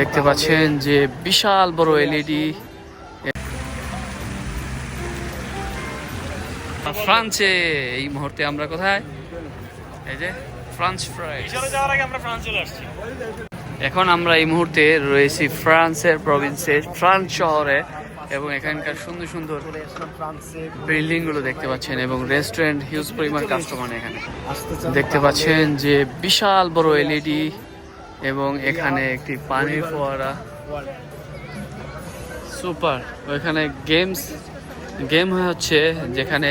দেখতে পাচ্ছেন যে বিশাল বড় এলইডি ফ্রান্সে এই মুহূর্তে আমরা কোথায়? এই যে ফ্রান্স ফ্রাই যাওয়ার আগে আমরা ফ্রান্স চলে আসছি। এখন আমরা এই মুহূর্তে রয়েছি ফ্রান্সের প্রভিন্সে ফ্রান্স শহরে এবং এখানকার সুন্দর সুন্দর বিল্ডিংগুলো দেখতে পাচ্ছেন এবং রেস্টুরেন্ট হিউজ পরিমাণ কাস্টমার এখানে। দেখতে পাচ্ছেন যে বিশাল বড় এলইডি এবং এখানে একটি পানির ফোয়ারা। সুপার। ওইখানে গেমস গেম হচ্ছে যেখানে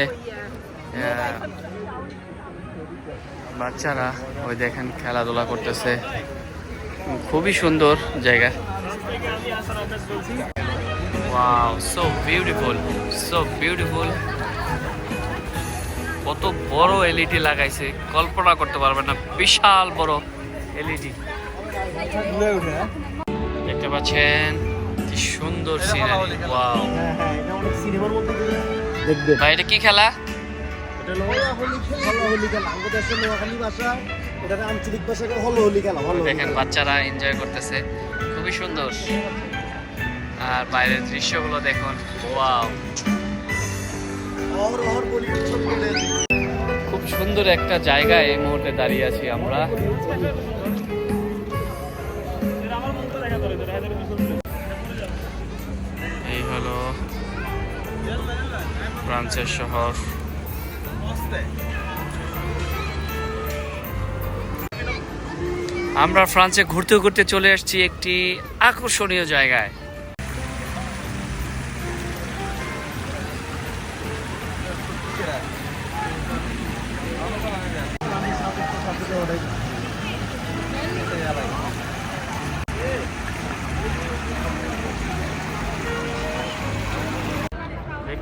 বাচ্চারা ওই দেখেন খেলাধুলা করতেছে। খুবই সুন্দর জায়গা। Wow so beautiful so beautiful কত বড় এলইডি লাগাইছে কল্পনা করতে পারবেন না। বিশাল বড় এলইডি দেখতে পাচ্ছেন কি সুন্দর সিনারি ওয়াও ভাই এটা কি খেলা? দেখেন বাচ্চারা এনজয় করতেছে। খুবই সুন্দর। আর বাইরের দৃশ্যগুলো দেখুন। ওয়াও খুব সুন্দর একটা জায়গায় এই মুহূর্তে দাঁড়িয়ে আছি আমরা। এই হলো ফ্রান্সের শহর। আমরা ফ্রান্সে ঘুরতে ঘুরতে চলে আসছি একটি আকর্ষণীয় জায়গায়।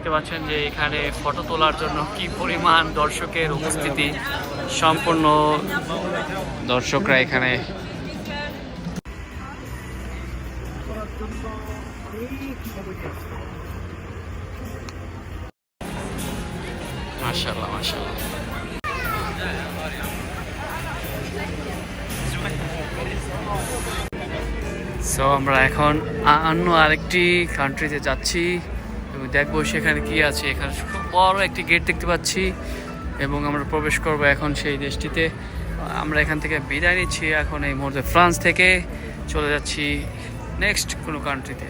দেখতে পাচ্ছেন যে এখানে ফটো তোলার জন্য কি পরিমাণ দর্শকের উপস্থিতি সম্পূর্ণ দর্শকরা এখানে। আমরা এখন অন্য আরেকটি কান্ট্রিতে যাচ্ছি। এবং দেখব সেখানে কি আছে। এখানে বড় একটি গেট দেখতে পাচ্ছি এবং আমরা প্রবেশ করব এখন সেই দেশটিতে। আমরা এখান থেকে বিদায় নিচ্ছি এখন এই মুহূর্তে ফ্রান্স থেকে। চলে যাচ্ছি নেক্সট কোনো কান্ট্রিতে